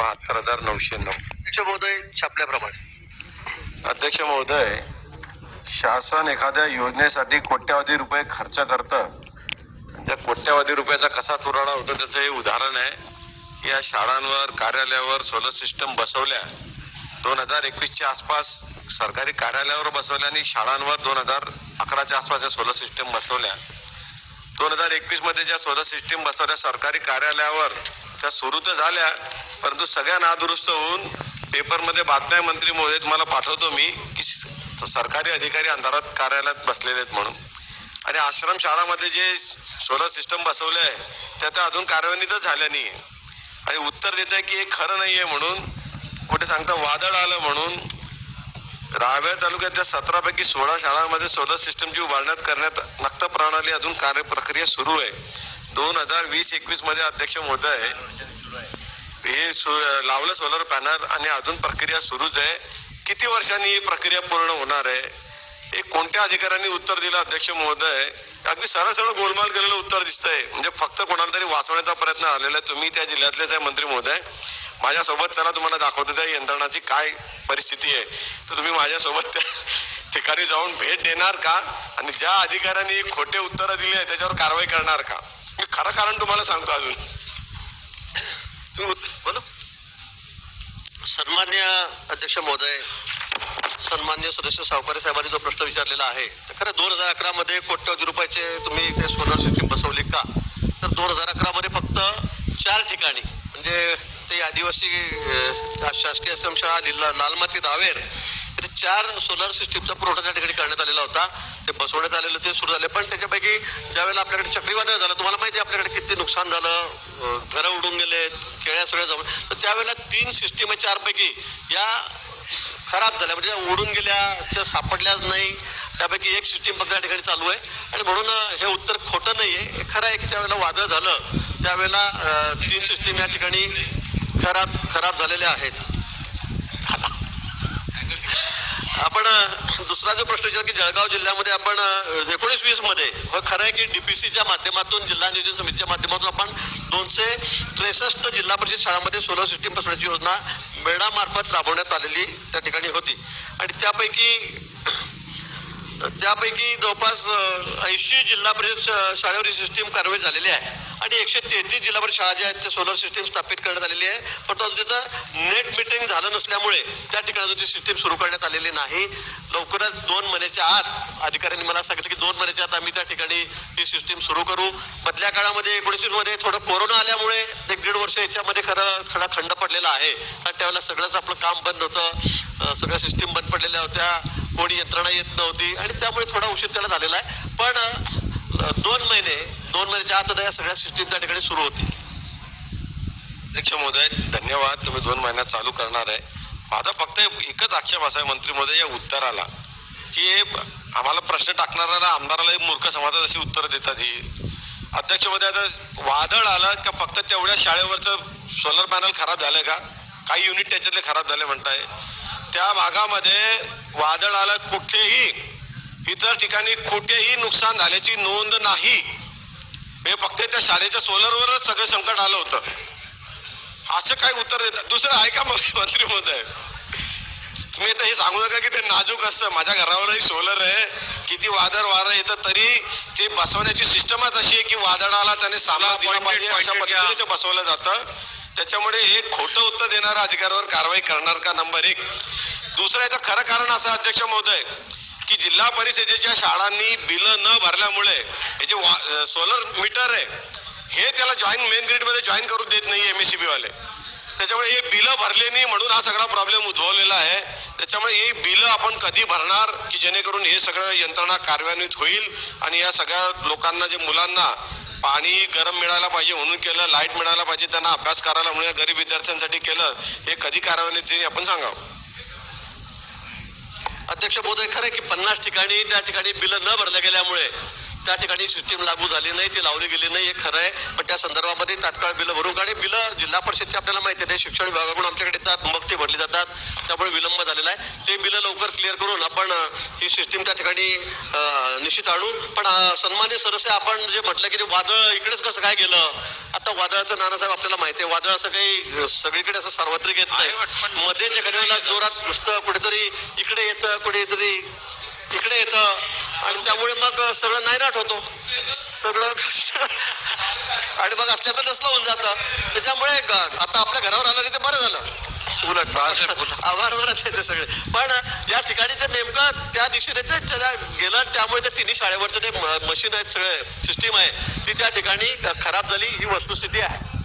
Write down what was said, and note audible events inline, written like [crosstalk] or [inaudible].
बहात्तर हजार नऊशे नऊ. अध्यक्ष महोदय छापल्याप्रमाणे. अध्यक्ष महोदय शासन एखाद्या योजनेसाठी कोट्यावधी रुपये खर्च करतं. त्या कोट्यावधी रुपयाचा कसा चुराडा होतो त्याचं हे उदाहरण आहे. की या शाळांवर कार्यालयावर सोलर सिस्टम बसवल्या दोन हजार एकवीसच्या आसपास सरकारी कार्यालयावर बसवल्या आणि शाळांवर दोन हजार अकराच्या आसपास या सोलर सिस्टम बसवल्या. दोन हजार एकवीसमध्ये ज्या सोलर सिस्टीम बसवल्या सरकारी कार्यालयावर त्या सुरू तर झाल्या परंतु सगळ्या नादुरुस्त होऊन पेपरमध्ये बातम्या मंत्री महोदय तुम्हाला पाठवतो मी की सरकारी अधिकारी अंधारात कार्यालयात बसलेले आहेत म्हणून. आणि आश्रम शाळामध्ये जे सोलर सिस्टम बसवले आहे त्या त्या अजून कार्यान्वितच झाल्या नाही आणि उत्तर देत आहे की हे खरं नाही आहे म्हणून कुठे सांगता वादळ आलं म्हणून रावेर तालुक्यातल्या सतरापैकी सोळा शाळांमध्ये सोलर सिस्टमची उभारण्यात करण्यात नक्त प्रणाली अजून कार्यप्रक्रिया सुरू आहे. दोन हजार वीस एकवीसमध्ये अध्यक्ष अध्यक्ष महोदय हे लावलं सोलर पॅनल आणि अजून प्रक्रिया सुरूच आहे. किती वर्षांनी ही प्रक्रिया पूर्ण होणार आहे? हे कोणत्या अधिकाऱ्यांनी उत्तर दिलं? अध्यक्ष महोदय अगदी सरळ सरळ गोलमाल केलेलं उत्तर दिसतंय. म्हणजे फक्त कोणाला तरी वाचवण्याचा प्रयत्न आलेला आहे. तुम्ही त्या जिल्ह्यातलेच आहे मंत्री महोदय. माझ्यासोबत चला तुम्हाला दाखवतो त्या यंत्रणाची काय परिस्थिती आहे. तर तुम्ही माझ्यासोबत त्या ठिकाणी जाऊन भेट देणार का? आणि ज्या अधिकाऱ्यांनी खोटे उत्तरं दिली आहे त्याच्यावर कारवाई करणार का? मी खरं कारण तुम्हाला सांगतो अजून. बोला। सन्मान्य अध्यक्ष महोदय सन्मान्य सदस्य सावकारे साहेबांनी जो प्रश्न विचारलेला आहे तर खरं दोन हजार अकरा मध्ये कोट्यवधी रुपयाचे तुम्ही ते सोलर सिस्टीम बसवली का? तर दोन हजार अकरा मध्ये फक्त चार ठिकाणी म्हणजे ते आदिवासी शासकीय आश्रमशाळा लिल्ला लालमाती रावेर तर चार सोलर सिस्टीमचा पुरवठा त्या ठिकाणी करण्यात आलेला होता. ते बसवण्यात आलेलं ते सुरू झाले. पण त्याच्यापैकी ज्यावेळेला आपल्याकडे चक्रीवादळ झालं तुम्हाला माहिती आहे आपल्याकडे किती नुकसान झालं? घरं उडून गेले केळ्या सगळ्या जाऊन तर त्यावेळेला तीन सिस्टीम आहे चारपैकी. या खराब झाल्या. म्हणजे उडून गेल्या त्या सापडल्याच नाही. त्यापैकी एक सिस्टीम फक्त त्या ठिकाणी चालू आहे. आणि म्हणून हे उत्तर खोटं नाही आहे. खरं आहे की त्यावेळेला वादळ झालं. त्यावेळेला तीन सिस्टीम या ठिकाणी खराब खराब झालेल्या आहेत. आपण दुसरा जो प्रश्न विचार की जळगाव जिल्ह्यामध्ये आपण एकोणीस वीसमध्ये खरं आहे की डीपीसीच्या माध्यमातून जिल्हा नियोजन समितीच्या माध्यमातून आपण दोनशे त्रेसष्ट जिल्हा परिषद शाळांमध्ये सोलर सिस्टीम बसवण्याची योजना मेळामार्फत राबवण्यात आलेली त्या ठिकाणी होती. आणि त्यापैकी त्यापैकी जवळपास ऐंशी जिल्हा परिषद शाळेवर ही सिस्टीम कार्यान्वित झालेली आहे आणि एकशे तेहतीस जिल्हा परिषद शाळा ज्या आहेत त्या सोलर सिस्टीम स्थापित करण्यात आलेली आहे. परंतु तिथं नेट मिटिंग झालं नसल्यामुळे त्या ठिकाणी ती सिस्टीम सुरू करण्यात आलेली नाही. लवकरच दोन महिन्याच्या आत अधिकाऱ्यांनी मला सांगितलं की दोन महिन्याच्या आत आम्ही त्या ठिकाणी ही सिस्टीम सुरू करू. मधल्या काळामध्ये एकोणीसमध्ये थोडं कोरोना आल्यामुळे एक दीड वर्ष याच्यामध्ये खरं खडा खंड पडलेला आहे. कारण त्यावेळेला सगळंच आपलं काम बंद होतं. सगळ्या सिस्टीम बंद पडलेल्या होत्या. कोणी यंत्रणा येत नव्हती आणि त्यामुळे थोडा उशीर त्याला झालेला आहे. पण दोन महिने दोन महिन्याच्या आत आता या सगळ्या सिस्टीम त्या ठिकाणी सुरू होतील. अध्यक्ष महोदय धन्यवाद. तुम्ही दोन महिन्यात चालू करणार आहे. माझा फक्त एकच आक्षेप असा आहे मंत्री महोदय या उत्तराला. की आम्हाला प्रश्न टाकणाऱ्याला आमदाराला मूर्ख समाजात अशी उत्तरं देतात ही. अध्यक्ष महोदय आता वादळ आलं का फक्त तेवढ्या शाळेवरचं सोलर पॅनल खराब झालं का? काही युनिट त्याच्यातले खराब झाले म्हणताय. त्या भागामध्ये वादळ आलं कुठेही इतर ठिकाणी कुठेही नुकसान झाल्याची नोंद नाही. हे फक्त त्या शाळेच्या सोलरवरच सगळं संकट आलं होतं. असं काय उत्तर देतात दुसरं ऐका मग मंत्री महोदय तुम्ही आता हे सांगू नका की ते नाजूक असतं माझ्या घरावरही सोलर आहे. किती वादळ वारं येतं तरी ते बसवण्याची सिस्टमच अशी आहे की वादळाला त्याने सामना दिला पाहिजे अशा पद्धतीने बसवलं जातं. त्याच्यामुळे हे खोटं उत्तर देणाऱ्या अधिकाऱ्यावर कारवाई करणार का? नंबर एक. दुसरं याचं खरं कारण असं अध्यक्ष महोदय की जिल्हा परिषदेच्या शाळांनी बिलं न भरल्यामुळे हे जे सोलर मीटर आहे हे त्याला जॉईन मेन ग्रीडमध्ये जॉईन करून देत नाही एम एस वाले. त्याच्यामुळे हे बिलं भरले नाही म्हणून हा सगळा प्रॉब्लेम उद्भवलेला आहे. त्याच्यामुळे हे बिलं आपण कधी भरणार की जेणेकरून हे सगळं यंत्रणा कार्यान्वित होईल? आणि या सगळ्या लोकांना जे मुलांना पाणी गरम मिळायला पाहिजे म्हणून केलं लाइट मिळायला पाहिजे त्यांना अभ्यास करायला म्हणून गरीब विद्यार्थ्यांसाठी केलं हे कधी कारवाई आपण सांगावं. अध्यक्ष महोदय खरं की पन्नास ठिकाणी त्या ठिकाणी बिलं न भरल्या गेल्यामुळे त्या ठिकाणी सिस्टीम लागू झाली नाही ती लावली गेली नाही हे खरं आहे. पण त्या संदर्भामध्ये तात्काळ बिलं भरून काढे बिलं जिल्हा परिषदची आपल्याला माहिती आहे ते शिक्षण विभागाकडून आमच्याकडे येतात मग ते भरली जातात. त्यामुळे विलंब झालेला आहे. ते बिलं लवकर क्लिअर करून आपण ही सिस्टीम त्या ठिकाणी निश्चित आणू. पण सन्मान्य सदस्य आपण जे म्हटलं की ते वादळ इकडेच कसं काय गेलं? आता वादळाचं नानासाहेब आपल्याला माहिती आहे. वादळ असं काही सगळीकडे असं सार्वत्रिक येत नाही. मध्ये जे जोरात नुसतं कुठेतरी इकडे येतं कुठेतरी इकडे येतं. आणि त्यामुळे मग सगळं नायनाट होतो. सगळं [laughs] आणि मग असल्याचं नसलं होऊन जातं. त्याच्यामुळे आता आपल्या घरावर आलं नाही उलट [laughs] आभार मानत आहे ते सगळे. पण या ठिकाणी ते नेमकं त्या दिशेने ते गेलं त्यामुळे ते तिन्ही शाळेवरचं ते मशीन आहेत सगळे सिस्टीम आहे ती त्या ठिकाणी खराब झाली ही वस्तुस्थिती आहे.